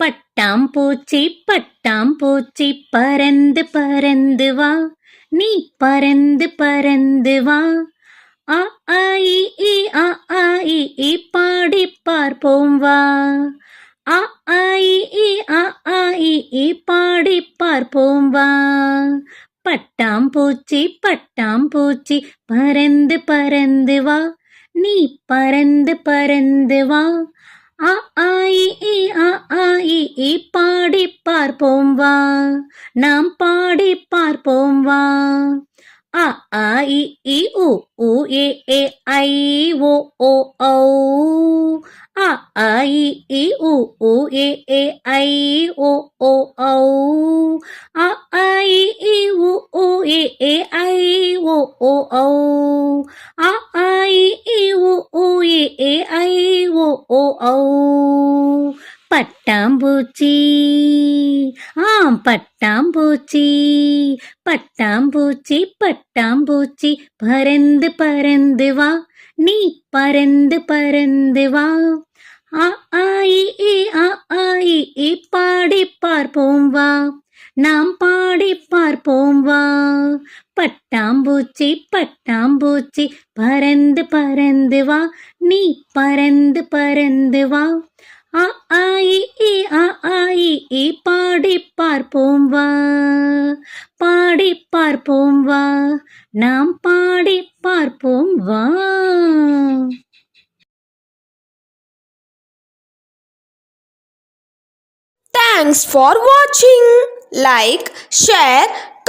பட்டாம் பூச்சி பட்டாம் பூச்சி பறந்து பறந்து வா. நீ பறந்து பறந்து வா. ஆ ஆ இ ஆ ஆ இ பாடி பார்ப்போம் வா. ஆ ஆ இ ஆ ஆ இ பாடி பார்ப்போம் வா. பட்டாம் பூச்சி பட்டாம் பூச்சி பறந்து பறந்து வா. நீ பறந்து பறந்து வா. ஆ பாடி பார்ப்போம் வா. நாம் பாடி பார்ப்போம் வா. ஆ ஆ இ ஈ உ உ ஏ ஏ ஐ ஓ ஓ ஔ. ஆ ஆ இ ஈ உ உ ஏ ஏ ஐ ஓ ஓ ஔ. ஆ ஆ இ ஈ உ உ ஏ ஏ ஐ ஓ ஓ ஔ. ஆ ஐ ஓ ஈ ஏ ஏ ஐ ஓ ஓ ஔ பட்டாம்பூச்சி ஆம் பட்டாம்பூச்சி பட்டாம்பூச்சி பட்டாம்பூச்சி பறந்து பறந்து வா நீ பறந்து பறந்து வா ஆ ஆ இ ஆ ஆ இ பாடி பார்ப்போம் வா நாம் பாடி பார்ப்போம் வா பட் பட்டாம்பூச்சி பட்டாம்பூச்சி பறந்து பறந்து வா நீ பறந்து பறந்து வா. ஆ ஆ ஈ ஆ ஆ ஈ பாடி பார்ப்போம் வா. பாடி பார்ப்போம் வா. நாம் பாடி பார்ப்போம் வா. Thanks for watching. Like, share,